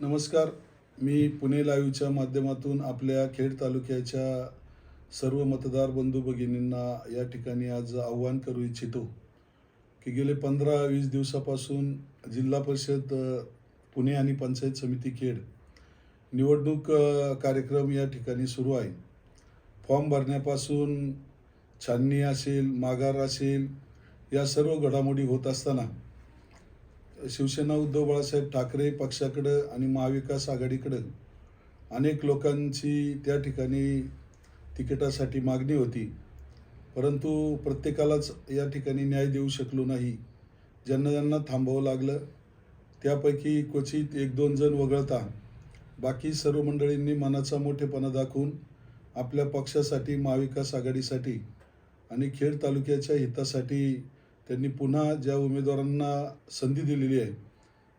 नमस्कार. मी पुणे लाईव्हच्या माध्यमातून आपल्या खेड तालुक्याच्या सर्व मतदार बंधू भगिनींना या ठिकाणी आज आव्हान करू इच्छितो की गेले पंधरा वीस दिवसापासून जिल्हा परिषद पुणे आणि पंचायत समिती खेड निवडणूक कार्यक्रम या ठिकाणी सुरू आहे. फॉर्म भरण्यापासून छाननी असेल माघार असेल या सर्व घडामोडी होत असताना शिवसेना उद्धव बाळासाहेब ठाकरे पक्षाकडं आणि महाविकास आघाडीकडं अनेक लोकांची त्या ठिकाणी तिकिटासाठी मागणी होती. परंतु प्रत्येकालाच या ठिकाणी न्याय देऊ शकलो नाही. ज्यांना ज्यांना थांबावं लागलं त्यापैकी क्वचित एक दोन जण वगळता. बाकी सर्व मंडळींनी मनाचा मोठेपणा दाखवून आपल्या पक्षासाठी महाविकास आघाडीसाठी आणि खेड तालुक्याच्या हितासाठी त्यांनी पुन्हा ज्या उमेदवारांना संधी दिलेली आहे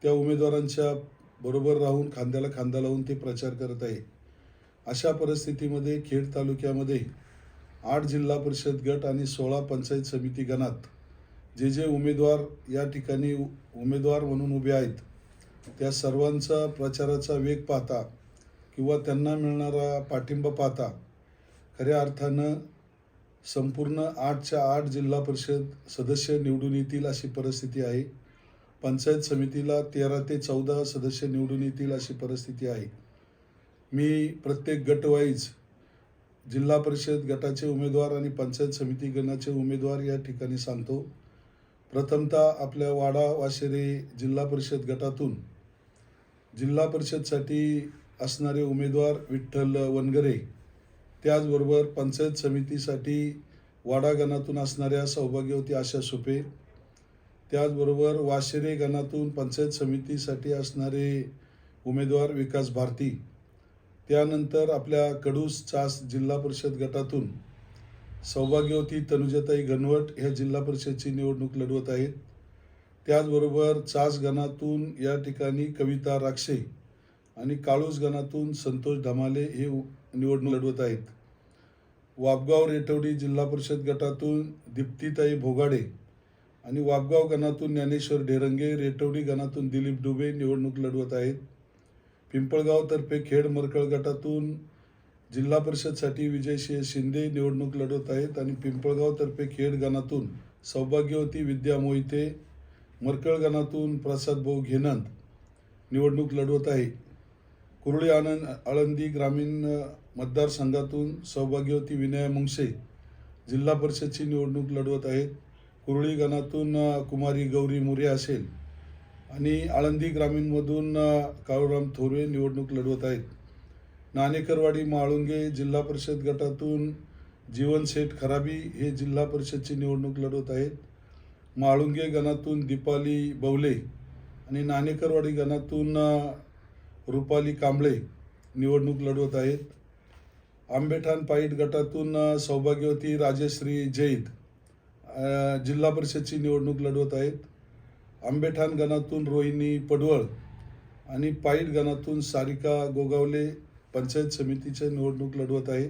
त्या उमेदवारांच्या बरोबर राहून खांद्याला खांदा लावून ते प्रचार करत आहे. अशा परिस्थितीमध्ये खेड तालुक्यामध्ये आठ जिल्हा परिषद गट आणि सोळा पंचायत समिती गणात जे जे उमेदवार या ठिकाणी उमेदवार म्हणून उभे आहेत त्या सर्वांचा प्रचाराचा वेग पाहता किंवा त्यांना मिळणारा पाठिंबा पाहता खऱ्या अर्थानं संपूर्ण आठच्या आठ जिल्हा परिषद सदस्य निवडून येतील अशी परिस्थिती आहे. पंचायत समितीला तेरा ते चौदा सदस्य निवडून येतील अशी परिस्थिती आहे. मी प्रत्येक गटवाईज जिल्हा परिषद गटाचे उमेदवार आणि पंचायत समिती गणाचे उमेदवार या ठिकाणी सांगतो. प्रथमतः आपल्या वाडा वाशेरे जिल्हा परिषद गटातून जिल्हा परिषदसाठी असणारे उमेदवार विठ्ठल वनगरे त्याचबरोबर पंचायत समितीसाठी वाडा गणातून असणाऱ्या सौभाग्यवती आशा सुपे त्याचबरोबर वाशेरे गणातून पंचायत समितीसाठी असणारे उमेदवार विकास भारती त्यानंतर आपल्या कडूस चास जिल्हा परिषद गटातून सौभाग्यवती तनुजाताई घनवट ह्या जिल्हा परिषदची निवडणूक लढवत आहेत. त्याचबरोबर चास गणातून या ठिकाणी कविता राक्षे आणि काळूस गणातून संतोष धमाले हे निवडणूक लढवत आहेत. वापगाव रेठवडी जिल्हा परिषद गटातून दीप्तीताई भोगाडे आणि वापगाव गणातून ज्ञानेश्वर ढेरंगे रेटवडी गणातून दिलीप डुबे निवडणूक लढवत आहेत. पिंपळगाव तर्फे खेड मरकळ गटातून जिल्हा परिषदसाठी विजयसिंह शिंदे निवडणूक लढवत आहेत आणि पिंपळगाव तर्फे खेड गणातून सौभाग्यवती विद्या मोहिते मरकळ गणातून प्रसाद भाऊ घेनंद निवडणूक लढवत आहे. कुरळी आनंद आळंदी ग्रामीण मतदारसंघातून सौभाग्यवती विनया मुंगसे जिल्हा परिषदची निवडणूक लढवत आहेत. कुरळी गणातून कुमारी गौरी मोरे असेल आणि आळंदी ग्रामीणमधून काळूराम थोरवे निवडणूक लढवत आहेत. नाणेकरवाडी माळुंगे जिल्हा परिषद गटातून जीवन सेठ खराबी हे जिल्हा परिषदची निवडणूक लढवत आहेत. माळुंगे गणातून दीपाली बवले आणि नाणेकरवाडी गणातून रुपाली कांबळे निवडणूक लढवत आहेत. आंबेठाण पाईट गटातून सौभाग्यवती राजश्री जैद जिल्हा परिषदची निवडणूक लढवत आहेत. आंबेठाण गणातून रोहिणी पडवळ आणि पाईट गणातून सारिका गोगावले पंचायत समितीच्या निवडणूक लढवत आहेत.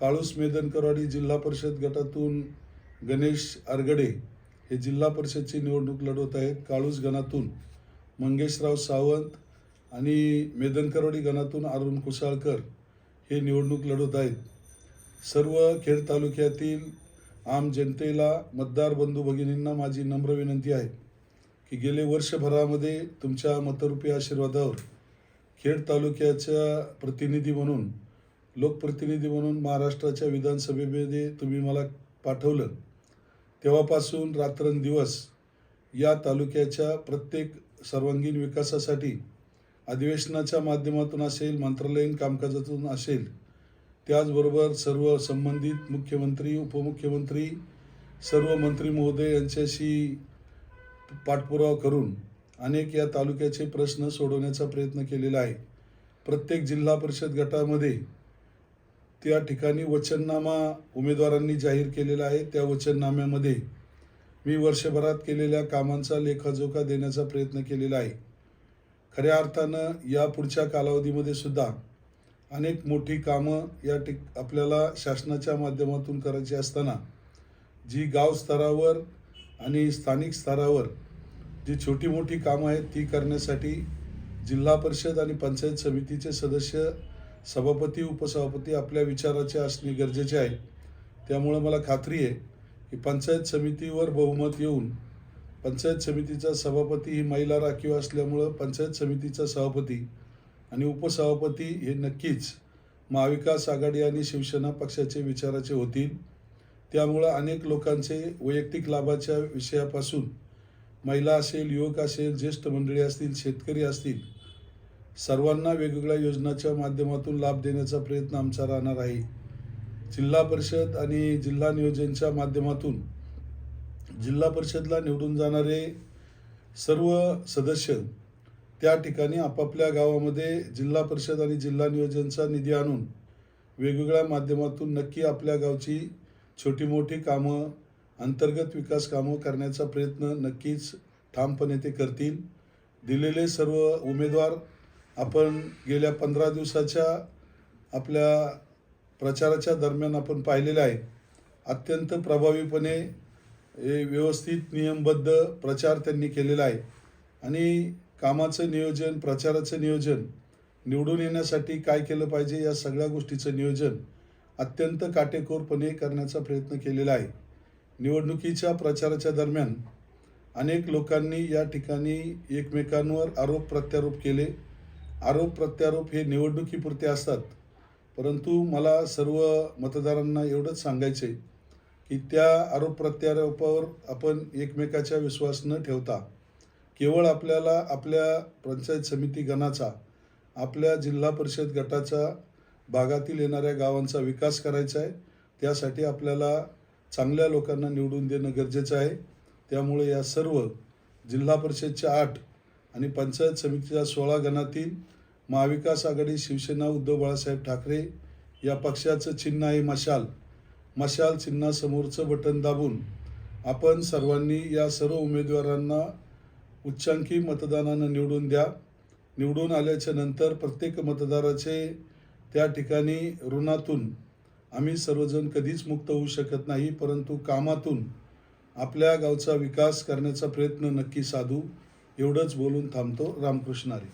काळूस मेदनकरवाडी जिल्हा परिषद गटातून गणेश आरगडे हे जिल्हा परिषदची निवडणूक लढवत आहेत. काळूस गणातून मंगेशराव सावंत आणि मेदनकरवाडी गणातून अरुण कुसाळकर हे निवडणूक लढवत आहेत. सर्व खेड तालुक्यातील आम जनतेला मतदार बंधू भगिनींना माझी नम्र विनंती आहे की गेले वर्षभरामध्ये तुमच्या मतरूपी आशीर्वादावर खेड तालुक्याच्या प्रतिनिधी म्हणून लोकप्रतिनिधी म्हणून महाराष्ट्राच्या विधानसभेमध्ये तुम्ही मला पाठवलं. तेव्हापासून रात्रंदिवस या तालुक्याच्या प्रत्येक सर्वांगीण विकासासाठी अधिवेशनाच्या माध्यमातून असेल मंत्रालयीन कामकाजातून असेल त्याचबरोबर सर्व संबंधित मुख्यमंत्री उपमुख्यमंत्री सर्व मंत्री महोदय यांच्याशी पाठपुरावा करून अनेक या तालुक्याचे प्रश्न सोडवण्याचा प्रयत्न केलेला आहे. प्रत्येक जिल्हा परिषद गटामध्ये त्या ठिकाणी वचननामा उमेदवारांनी जाहीर केलेला आहे. त्या वचननाम्यामध्ये मी वर्षभरात केलेल्या कामांचा लेखाजोखा देण्याचा प्रयत्न केलेला आहे. खऱ्या अर्थानं या पुढच्या कालावधीमध्ये सुद्धा अनेक मोठी कामं या टिक आपल्याला शासनाच्या माध्यमातून करायची असताना जी गाव स्तरावर आणि स्थानिक स्तरावर जी छोटी मोठी कामं आहेत ती करण्यासाठी जिल्हा परिषद आणि पंचायत समितीचे सदस्य सभापती उपसभापती आपल्या विचाराचे असणे गरजेचे आहे. त्यामुळं मला खात्री आहे की पंचायत समितीवर बहुमत येऊन पंचायत समितीचा सभापती ही महिला राखीव असल्यामुळं पंचायत समितीचा सभापती आणि उपसभापती हे नक्कीच महाविकास आघाडी आणि शिवसेना पक्षाचे विचाराचे होतील. त्यामुळं अनेक लोकांचे वैयक्तिक लाभाच्या विषयापासून महिला असेल युवक असेल ज्येष्ठ मंडळी असतील शेतकरी असतील सर्वांना वेगवेगळ्या योजनाच्या माध्यमातून लाभ देण्याचा प्रयत्न आमचा राहणार आहे. जिल्हा परिषद आणि जिल्हा नियोजनच्या माध्यमातून जिल्हा परिषदला निवडून जाणारे सर्व सदस्य त्या ठिकाणी आपापल्या गावामध्ये जिल्हा परिषद आणि जिल्हा नियोजनचा निधी आणून वेगवेगळ्या माध्यमातून नक्की आपल्या गावची छोटी मोठी कामं अंतर्गत विकास कामं करण्याचा प्रयत्न नक्कीच ठामपणे ते करतील. दिलेले सर्व उमेदवार आपण गेल्या पंधरा दिवसाच्या आपल्या प्रचाराच्या दरम्यान आपण पाहिलेलं आहे अत्यंत प्रभावीपणे हे व्यवस्थित नियमबद्ध प्रचार त्यांनी केलेला आहे. आणि कामाचं नियोजन प्रचाराचं नियोजन निवडून येण्यासाठी काय केलं पाहिजे या सगळ्या गोष्टीचं नियोजन अत्यंत काटेकोरपणे करण्याचा प्रयत्न केलेला आहे. निवडणुकीच्या प्रचाराच्या दरम्यान अनेक लोकांनी या ठिकाणी एकमेकांवर आरोप प्रत्यारोप केले. आरोप प्रत्यारोप हे निवडणुकीपुरते असतात. परंतु मला सर्व मतदारांना एवढंच सांगायचं आहे की त्या आरोप प्रत्यारोपावर आपण एकमेकाच्या विश्वास न ठेवता केवळ आपल्याला आपल्या पंचायत समिती गणाचा आपल्या जिल्हा परिषद गटाचा भागातील येणाऱ्या गावांचा विकास करायचा आहे त्यासाठी आपल्याला चांगल्या लोकांना निवडून देणं गरजेचं आहे. त्यामुळे या सर्व जिल्हा परिषदच्या आठ आणि पंचायत समितीच्या सोळा गणातील महाविकास आघाडी शिवसेना उद्धव बाळासाहेब ठाकरे या पक्षाचं चिन्ह आहे मशाल. मशाल चिन्हासमोरचं बटन दाबून आपण सर्वांनी या सर्व उमेदवारांना उच्चांकी मतदानानं निवडून द्या. निवडून आल्याच्यानंतर प्रत्येक मतदाराचे त्या ठिकाणी ऋणातून आम्ही सर्वजण कधीच मुक्त होऊ शकत नाही परंतु कामातून आपल्या गावचा विकास करण्याचा प्रयत्न नक्की साधू. एवढंच बोलून थांबतो रामकृष्ण हरी.